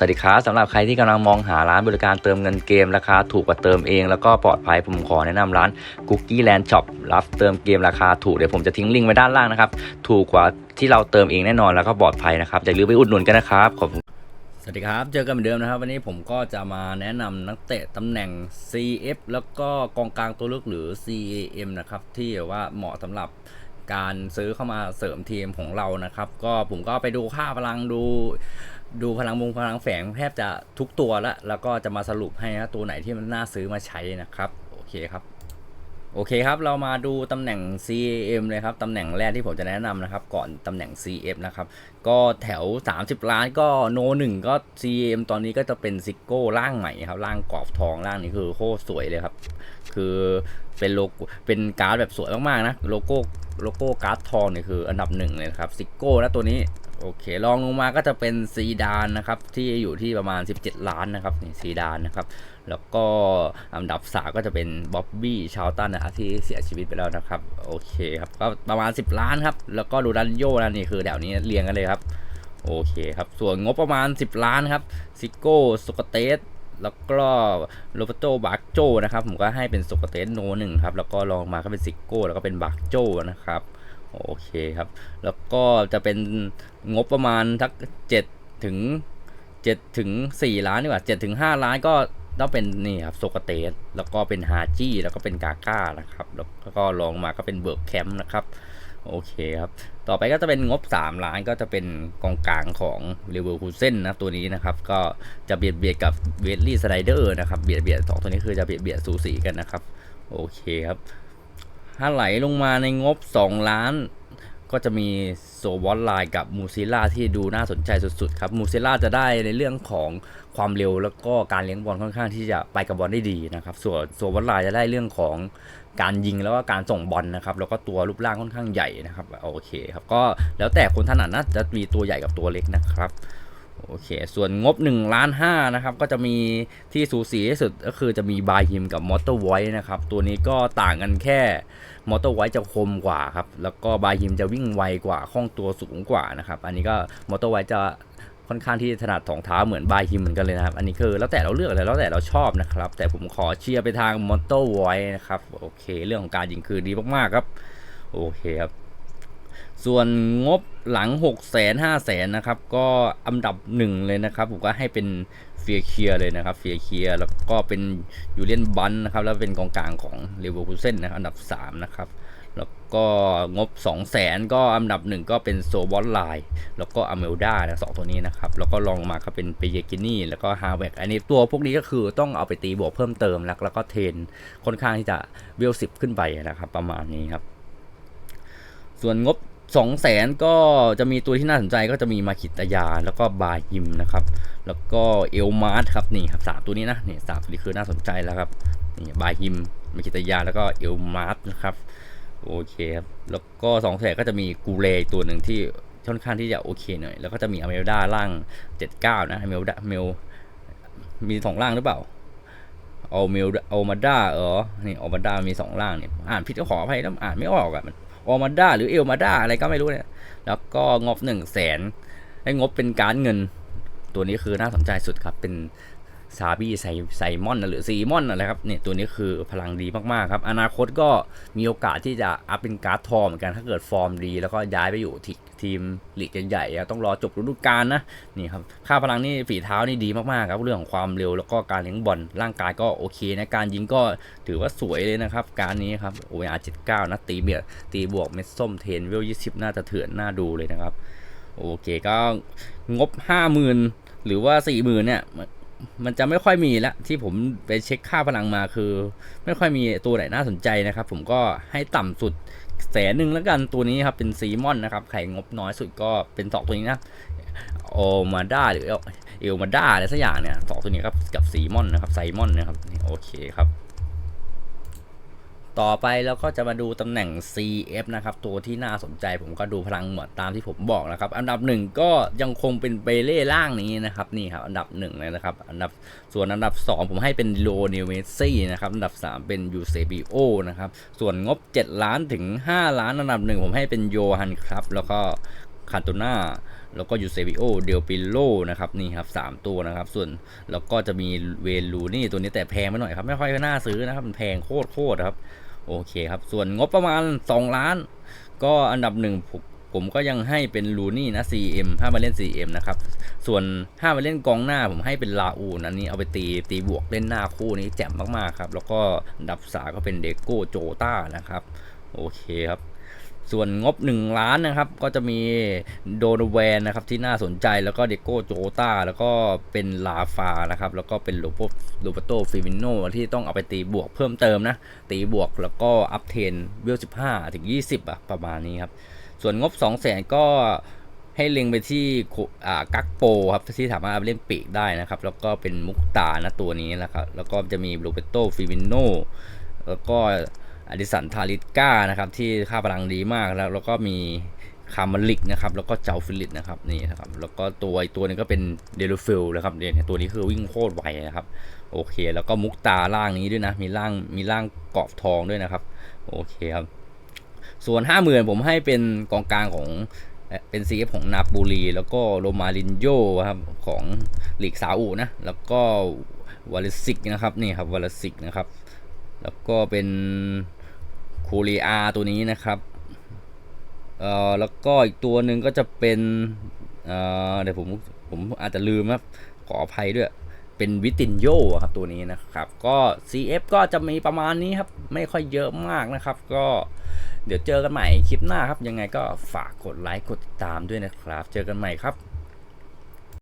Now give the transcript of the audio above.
สวัสดีครับสำหรับใครที่กำลังมองหาร้านบริการเติมเงินเกมราคาถูกกว่าเติมเอง แล้วก็ปลอดภัยผมขอแนะนำร้าน Cookie Land Shop รับเติมเกมราคาถูกเดี๋ยวผมจะทิ้งลิงก์ไว้ด้านล่างนะครับ ถูกกว่าที่เราเติมเองแน่นอนแล้วก็ปลอดภัยนะครับอย่าลืมไปอุดหนุนกันนะครับขอบคุณสวัสดีครับ เจอกันเหมือนเดิมนะครับ วันนี้ผมก็จะมาแนะนำนักเตะตำแหน่ง CF แล้วก็กองกลางตัวเลือกหรือ CAM นะครับที่ว่าเหมาะสำหรับ การซื้อเข้ามาเสริมทีมของเรานะครับ ก็ผมก็ไปดูค่าพลังดู ดูพลังวงพลังแฝงแทบจะทุกตัวแล้วแล้วก็จะมาสรุปให้นะตัวไหนที่มันน่าซื้อมาใช้นะครับ โอเคครับ โอเคครับ เรามาดูตำแหน่ง CAM เลยครับ ตำแหน่งแรกที่ผมจะแนะนำนะครับ ก่อนตำแหน่ง CF นะครับ ก็แถว 30 ล้านก็โนหนึ่งก็ CAM ตอนนี้ก็จะเป็นซิโก้ร่างใหม่ครับ ร่างกรอบทองร่างนี้คือโคตรสวยเลยครับ คือเป็นโลโก้เป็นการ์ดแบบสวยมากๆนะ โลโก้โลโก้การ์ดทองเนี่ยคืออันดับหนึ่งเลยครับซิโก้แล้วตัวนี้ โอเคลองลงมาก็จะเป็นซีดานนะครับที่อยู่ที่ประมาณ 17 ล้านนะครับนี่ซีดานนะครับแล้วก็อันดับสามก็จะเป็นบ๊อบบี้ชาวตันนะครับที่เสียชีวิตไปแล้วนะครับโอเคครับก็ประมาณ 10 ล้านครับแล้วก็ดูดันโยนะนี่คือแถวนี้เรียงกันเลยครับโอเคครับส่วนงบประมาณ 10 ล้านครับซิโก้สกเตสแล้วก็โรเบโตบาร์โจนะครับผมก็ให้เป็นสกเตสโนหนึ่งครับแล้วก็ลองมาก็เป็นซิโก้แล้วก็เป็นบาร์โจนะครับ โอเคครับ แล้วก็จะเป็นงบประมาณทักเจ็ดถึงเจ็ดถึงสี่ล้านดีกว่าเจ็ดถึงห้าล้านก็ต้องเป็นนี่ครับโซกเตสแล้วก็เป็นฮาจี้แล้วก็เป็นกาก้านะครับ แล้วก็ลองมาก็เป็นเบิร์กแคมป์นะครับโอเคครับ ต่อไปก็จะเป็นงบ 3 ล้านก็จะเป็นกองกลางของเลเวอร์คูเซนนะตัวนี้นะครับ ก็จะเบียดเบียดกับเวสลี่สไลเดอร์นะครับ เบียดเบียดสองตัวนี้คือจะเบียดเบียดสูสีกันนะครับ โอเคครับ ถ้าไหลลงมาในงบ 2 ล้าน ก็จะมีโซวอตไลน์กับมูซิล่าที่ดูน่าสนใจสุดๆครับมูซิล่าจะได้ในเรื่องของความเร็วแล้วก็การเลี้ยงบอลค่อนข้างที่จะไปกับบอลได้ดีนะครับ ส่วนโซวอตไลน์จะได้เรื่องของการยิงแล้วก็การส่งบอลนะครับแล้วก็ตัวรูปร่างค่อนข้างใหญ่นะครับโอเคครับก็แล้วแต่คนถนัดนะจะมีตัวใหญ่กับตัวเล็กนะครับ โอเค ส่วนงบ1ล้าน5นะครับ ก็จะมีที่สูสีที่สุดก็คือจะมีบายฮิมกับมอเตอร์ไวท์นะครับ ตัวนี้ก็ต่างกันแค่มอเตอร์ไวท์จะคมกว่าครับ แล้วก็บายฮิมจะวิ่งไวกว่าคล่องตัวสูงกว่านะครับ อันนี้ก็มอเตอร์ไวท์จะค่อนข้างที่ถนัดสองเท้าเหมือนบายฮิมเหมือนกันเลยนะครับ อันนี้คือแล้วแต่เราเลือกเลยแล้วแต่เราชอบนะครับ แต่ผมขอเชียร์ไปทางมอเตอร์ไวท์นะครับ โอเค เรื่องของการยิงคือดีมากๆครับ โอเคครับ ส่วนงบหลัง 6 0 0 0 0 5 0 0 0นะครับ ก็อันดับหนึ่งเลยนะครับ ผมก็ให้เป็นเฟียเคียเลยนะครับเฟียเคียแล้วก็เป็นยูเลียนบันนะครับ แล้วเป็นกองกลางของเลเวอร์คูเซ่นนะอันดับ 3 นะครับ แล้วก็งบ 2 0 0 0 0 0 ก็อันดับหนึ่งก็เป็นโซบอลไลน์แล้วก็อเมลดานะสองตัวนี้นะครับ แล้วก็ลองมาก็เป็นเปเยกินี่ แล้วก็ฮาเวกอันนี้ตัวพวกนี้ก็คือต้องเอาไปตีบวกเพิ่มเติมแล้วแล้วก็เทนค่อนข้างที่จะเวลสิบขึ้นไปนะครับ ประมาณนี้ครับ ส่วนงบ 2 0 0แสนก็จะมีตัวที่น่าสนใจก็จะมีมาคิตายาแล้วก็บายิมนะครับ แล้วก็เอลมาร์ครับนี่ครับสามตัวนี้นะนี่สามตัวนี้คือน่าสนใจแล้วครับนี่บายิมมาคิตายาแล้วก็เอลมาร์นะครับโอเคครับแล้วก็2 0 0แสนก็จะมีกูเลตัวหนึ่งที่ค่อนข้างที่จะโอเคหน่อยแล้วก็จะมีอเมลดาล่าง 79 นะอเมลดาเมลมีสองล่างหรือเปล่าเอาเมลเอามาด้าเออนี่เอามาด้ามีสองล่างเนี่ยอ่านผิดก็ขออภัยแล้วอ่านไม่ออกอะมัน ออมาด้าหรือเอลมาด้าอะไรก็ไม่รู้เนี่ย แล้วก็งบหนึ่งแสนให้งบเป็นการเงิน ตัวนี้คือน่าสนใจสุดครับ เป็น ซาบี้ไซไซมอนหรือซีมอนอะไรครับเนี่ยตัวนี้คือพลังดีมาก ๆ ครับ อนาคตก็มีโอกาสที่จะอัพเป็นการ์ดทองเหมือนกันถ้าเกิดฟอร์มดี แล้วก็ย้ายไปอยู่ทีทีมลีกใหญ่ๆต้องรอจบฤดูกาลนะนี่ครับค่าพลังนี่ฝีเท้านี่ดีมากๆครับเรื่องของความเร็วแล้วก็การเลี้ยงบอลร่างกายก็โอเคนะการยิงก็ถือว่าสวยเลยนะครับ การนี้ครับโอ้ยอาร์เจ็ดเก้านะตีเบียดตีบวกเม็ดส้มเทนเวลยี่สิบน่าจะเถื่อนน่าดูเลยนะครับโอเคก็งบห้าหมื่นหรือว่าสี่หมื่นเนี่ย มันจะไม่ค่อยมีละที่ผมไปเช็คค่าพลังมาคือ ไม่ค่อยมีตัวไหนน่าสนใจนะครับ ผมก็ให้ต่ำสุดแสนหนึ่งแล้วกันตัวนี้ครับเป็นซีมอนนะครับไข่งบน้อยสุดก็เป็นสองตัวนี้นะโอมาด้าหรือเอลมาด้าอะไรสักอย่างเนี่ยสองตัวนี้ครับกับซีมอนนะครับไซมอนนะครับโอเคครับ ต่อไปเราก็จะมาดูตำแหน่ง CF นะครับ ตัวที่น่าสนใจผมก็ดูพลังหมดตามที่ผมบอกนะครับ อันดับหนึ่งก็ยังคงเป็นเบเล่ล่างนี้นะครับนี่ครับอันดับหนึ่งเลยนะครับอันดับส่วนอันดับ 2 ผมให้เป็นโลเนลเมซี่นะครับอันดับ 3 เป็นยูเซบิโอนะครับส่วนงบ 7 ล้านถึง 5 ล้านอันดับหนึ่งผมให้เป็นโยฮันครับแล้วก็คาโตนาแล้วก็ยูเซบิโอเดลปิโลนะครับนี่ครับสามตัวนะครับ ส่วนแล้วก็จะมีเวลูนี่ตัวนี้แต่แพงไปหน่อยครับ ไม่ค่อยน่าซื้อนะครับ มันแพงโคตรโคตรครับ โอเคครับ ส่วนงบประมาณ 2 ล้าน ก็อันดับหนึ่งผมก็ยังให้เป็นลูนี่นะ CM ถ้ามาเล่น CM นะครับ ส่วนถ้ามาเล่นกองหน้าผมให้เป็นลาอูนอันนี้เอาไปตีตีบวกเล่นหน้าคู่นี้แจ่มมากๆครับ แล้วก็ดับสาก็เป็นเดโก้โจต้านะครับ โอเคครับ ส่วนงบ 1 ล้านนะครับ ก็จะมีโดนแวนนะครับที่น่าสนใจแล้วก็เดโก้โจตาแล้วก็เป็นลาฟานะครับ แล้วก็เป็นโลโปโลโปโตฟิมิโนที่ต้องเอาไปตีบวกเพิ่มเติมนะ ตีบวกแล้วก็อัพเทนเวล15ถึง20อะประมาณนี้ครับ ส่วนงบ2 0 0แสนก็ให้เล็งไปที่อ่ากักโปครับที่สามารถเล่นปีกได้นะครับ แล้วก็เป็นมุกตานะตัวนี้นะครับ แล้วก็จะมีโลเปโตฟิมิโนแล้วก็ อดิสันทาริก้านะครับที่ค่าพลังดีมากแล้วแล้วก็มีคาร์มาลิกนะครับแล้วก็เจ้าฟิลิปนะครับนี่นะครับแล้วก็ตัวอีกตัวนึงก็เป็นเดลฟิลนะครับเนี่ยตัวนี้คือวิ่งโคตรไวนะครับโอเค แล้วก็มุกตาล่างนี้ด้วยนะ มีล่างมีล่างกรอบทองด้วยนะครับ โอเคครับ ส่วน 5 0,000 ผมให้เป็นกองกลางของเป็น CF ของนาปูลีแล้วก็โรมารินโยครับของลีกซาอุนะ แล้วก็วาลสิกนะครับนี่ครับวาลสิกนะครับ แล้วก็เป็น คูรีอาตัวนี้นะครับเอ่อแล้วก็อีกตัวหนึ่งก็จะเป็นเอ่อเดี๋ยวผมผมอาจจะลืมครับขออภัยด้วย เป็นวิตินโยครับตัวนี้นะครับ ก็ CF ก็จะมีประมาณนี้ครับ ไม่ค่อยเยอะมากนะครับ ก็เดี๋ยวเจอกันใหม่คลิปหน้าครับ ยังไงก็ฝากกดไลค์กดติดตามด้วยนะครับ เจอกันใหม่ครับ